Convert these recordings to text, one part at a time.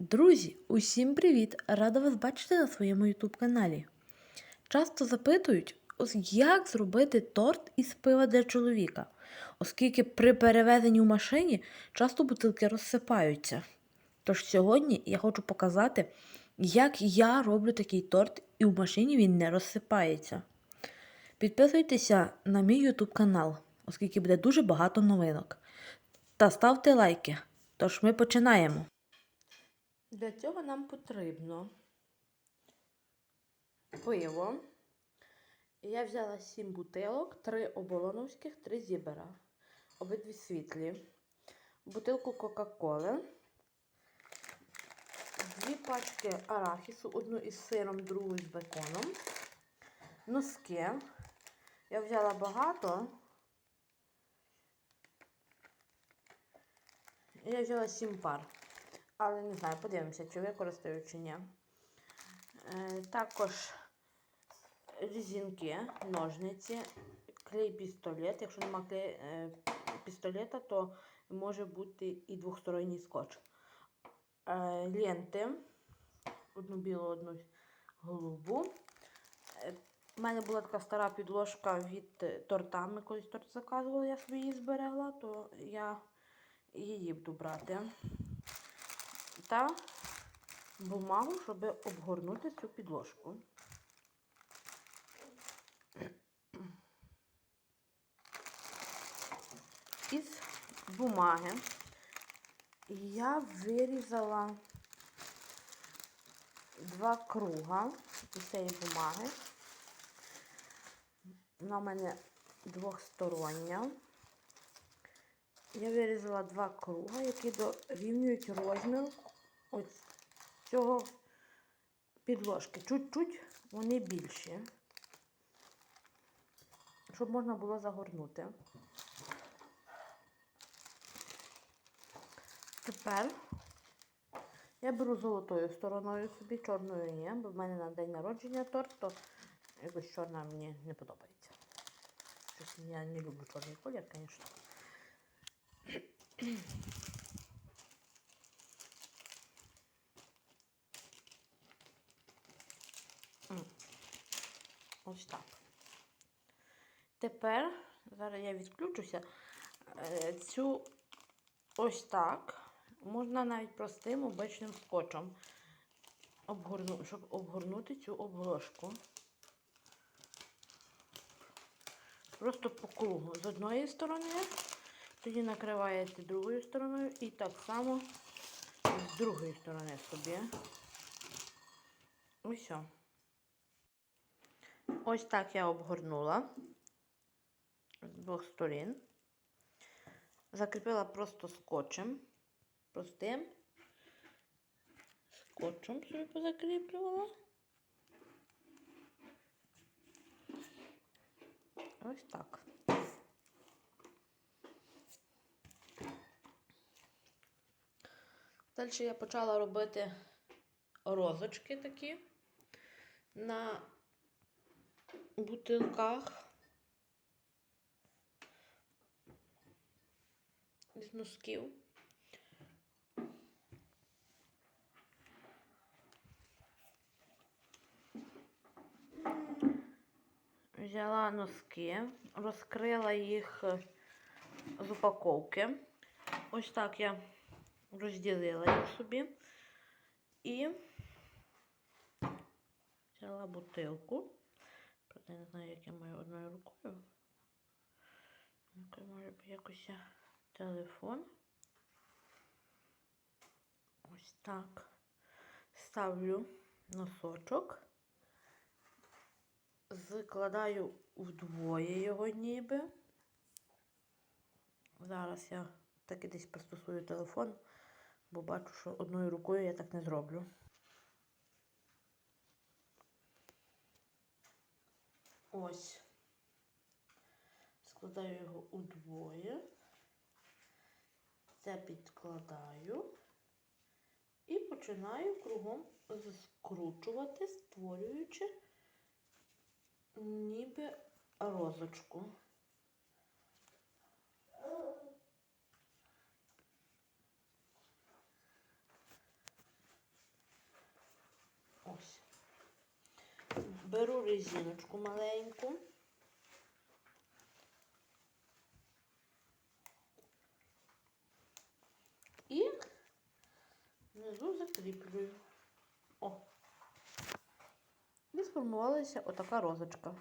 Друзі, усім привіт! Рада вас бачити на своєму YouTube каналі. Часто запитують, як зробити торт із пива для чоловіка, оскільки при перевезенні в машині часто бутилки розсипаються. Тож сьогодні я хочу показати, як я роблю такий торт, і в машині він не розсипається. Підписуйтеся на мій YouTube канал, оскільки буде дуже багато новинок. Та ставте лайки. Тож ми починаємо. Для цього нам потрібно пиво. Я взяла 7 бутилок, 3 оболоновських, 3 зібера. Обидві світлі. Бутилку Кока-Коли. Дві пачки арахісу, одну із сиром, другу з беконом. Носки. Я взяла багато. Я взяла 7 пар. Але не знаю, подивимося, чи використаю, чи ні. Е, також різинки, ножниці, клей пістолет. Якщо немає клей, е, пістолета, то може бути і двосторонній скотч. Е, ленти. Одну білу, одну голубу. Е, у мене була така стара підложка від торта. Ми колись торт заказували, я собі її зберегла, то я її буду брати та бумагу, щоб обгорнути цю підложку. Із бумаги я вирізала два круга із цієї бумаги. Вона в мене двохстороння. Я вирізала два круга, які дорівнюють розмір ось цього підложки. Чуть-чуть вони більші, щоб можна було загорнути. Тепер я беру золотою стороною собі, чорною ні, бо в мене на день народження торт, то якось чорна мені не подобається. Щось я не люблю чорний колір, звісно. Ось так. Тепер, зараз я відключуся, е, цю ось так можна навіть простим обичним скотчем, обгорну, щоб обгорнути цю обложку. Просто по кругу з одної сторони, тоді накриваєте другою стороною і так само з другої сторони собі. І все. Ось так я обгорнула з двох сторін. Закріпила просто скотчем. Простим. Скотчем собі позакріплювала. Ось так. Далі я почала робити розочки такі на бутилках з носків. Взяла носки, розкрила їх з упаковки. Ось так я розділила їх собі і взяла бутилку. Не знаю, як я маю одною рукою. Може б якось телефон. Ось так. Ставлю носочок, закладаю вдвоє його ніби. Зараз я таки десь пристосую телефон, бо бачу, що одною рукою я так не зроблю. Ось. Складаю його удвоє. Це підкладаю і починаю кругом скручувати, створюючи ніби розочку. Беру резиночку маленьку. І внизу закріплюю. О. І сформувалася отака розочка.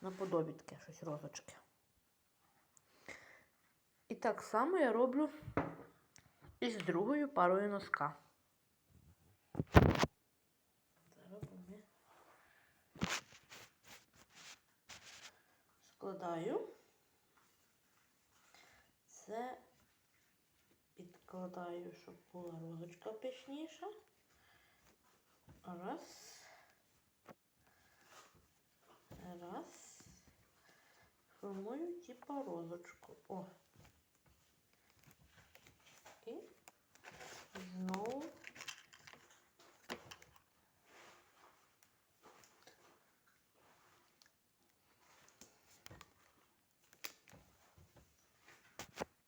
Наподобі таке щось розочки. І так само я роблю із другою парою носка. Зараз ми складаю. Це підкладаю, щоб була розочка пишніша. Раз. Раз. Формую типа розочку. О. І знову.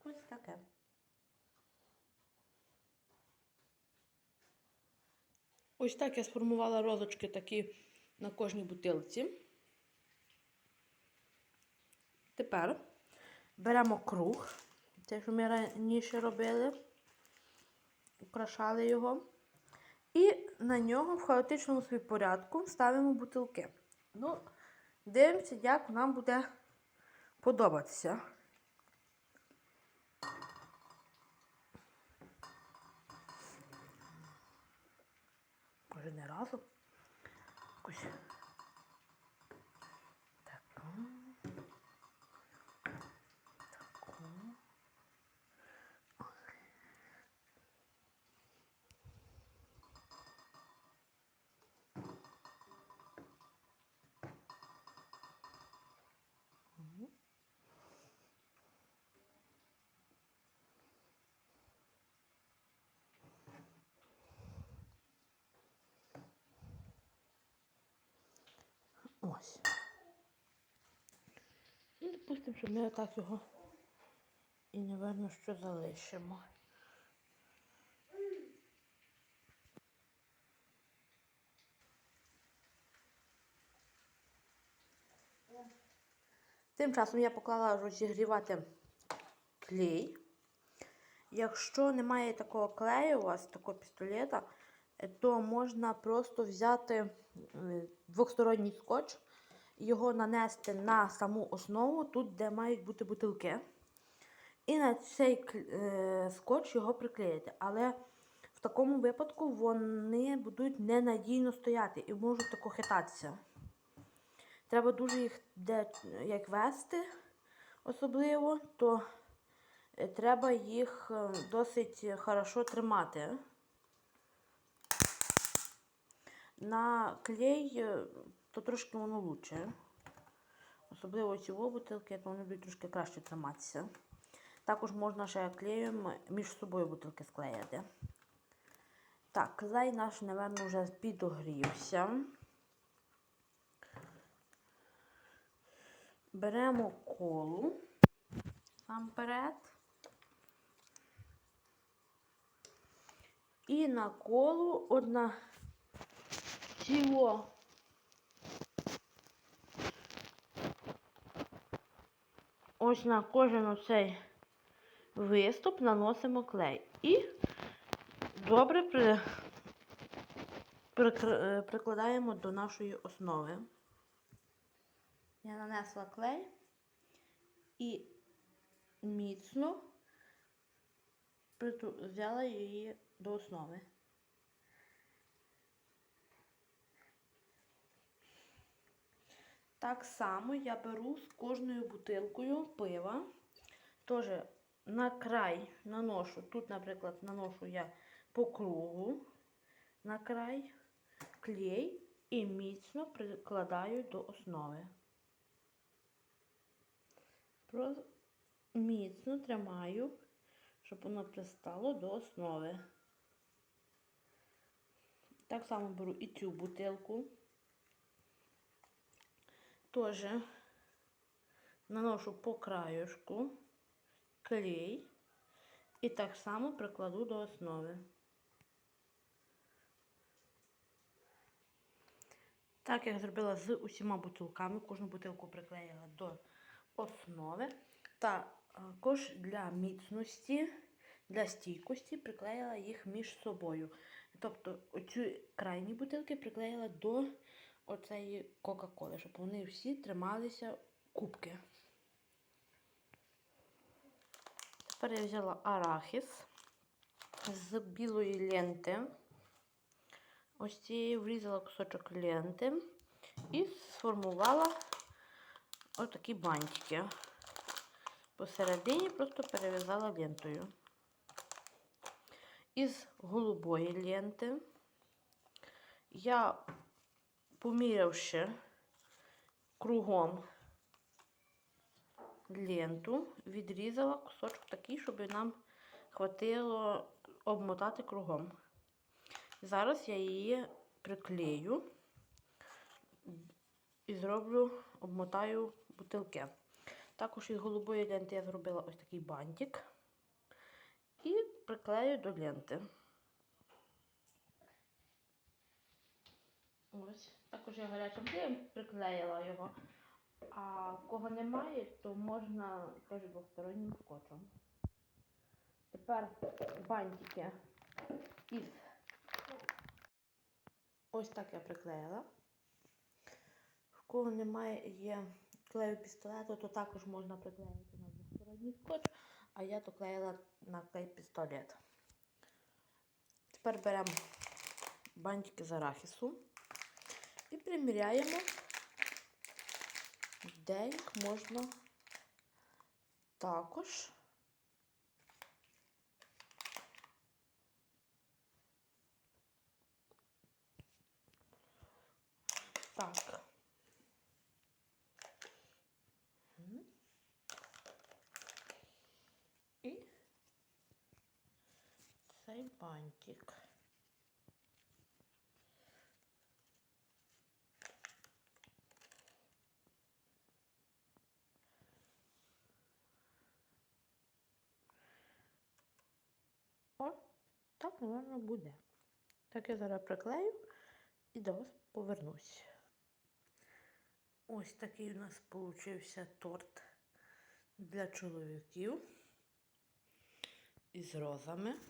Ось таке. Ось так я сформувала розочки такі на кожній бутилці. Тепер беремо круг, те, що ми раніше робили, украшали його. І на нього в хаотичному собі порядку ставимо бутилки. Ну, дивимося, як нам буде подобатися. Може Ось. Ну, допустимо, що ми отак його і, напевно, що залишимо. Тим часом я поклала розігрівати клей. Якщо немає такого клею у вас, такого пістолета, то можна просто взяти двосторонній скотч, його нанести на саму основу, тут, де мають бути бутилки. І на цей е, скотч його приклеїти. Але в такому випадку вони будуть ненадійно стояти і можуть тако хитатися. Треба дуже їх де, як вести, особливо, то е, треба їх е, досить хорошо тримати. На клей е, то трошки воно лучше. Особливо ці бутилки, то вони будуть трошки краще триматися. Також можна ще клеєм між собою бутилки склеїти. Так, клей наш, напевно, вже підогрівся. Беремо колу там перед. І на колу одна ціло. Ось на кожен оцей виступ наносимо клей. І добре при, прикр- е, прикладаємо до нашої основи. Я нанесла клей і міцно взяла її до основи. Так само я беру з кожною бутилкою пива. Теж на край наношу, тут, наприклад, наношу я по кругу на край клей і міцно прикладаю до основи. Міцно тримаю, щоб воно пристало до основи. Так само беру і цю бутилку. Теж наношу по краюшку клей і так само прикладу до основи. Так, я зробила з усіма бутилками. Кожну бутилку приклеїла до основи. Також для міцності, для стійкості приклеїла їх між собою. Тобто оцю крайні бутилки приклеїла до оцеї Кока-Коли, щоб вони всі трималися кубки. Тепер я взяла арахіс з білої ленти. Ось цієї врізала кусочок ленти і сформувала отакі бантики. Посередині просто перев'язала лентою. Із голубої ленти я, помірявши кругом ленту, відрізала кусочок такий, щоб нам хватило обмотати кругом. Зараз я її приклею і зроблю, обмотаю бутилки. Також із голубої ленти я зробила ось такий бантик і приклею до ленти. Ось, також я гарячим клеєм приклеїла його. А кого немає, то можна теж двостороннім скотчем. Тепер бантики із ось так я приклеїла. В кого немає є клею пістолету, то також можна приклеїти на двосторонній скотч, а я то клеїла на клей пістолет. Тепер беремо бантики з арахісу і приміряємо, де їх можна також. Так. Мгм. І цей бантик. Напевно, буде. Так я зараз приклею і до вас повернусь. Ось такий у нас получився торт для чоловіків із розами.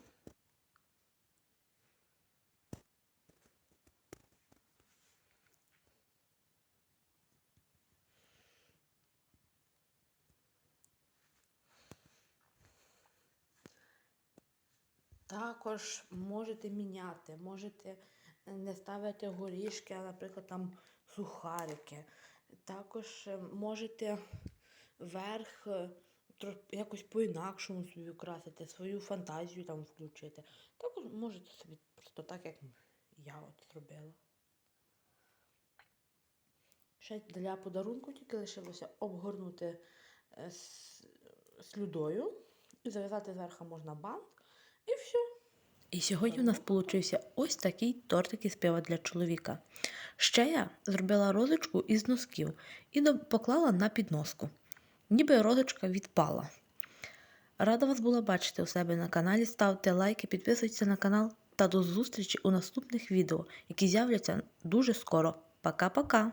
Також можете міняти, можете не ставити горішки, а, наприклад, там сухарики. Також е, можете верх е, якось по-інакшому собі украсити, свою фантазію там включити. Також можете собі просто так, як я от зробила. Ще для подарунку тільки лишилося обгорнути е, слюдою і зав'язати зверху можна все. І сьогодні у нас вийшов ось такий тортик із пива для чоловіка. Ще я зробила розочку із носків і поклала на підноску. Ніби розочка відпала. Рада вас була бачити у себе на каналі. Ставте лайки, підписуйтесь на канал та до зустрічі у наступних відео, які з'являться дуже скоро. Пока-пока!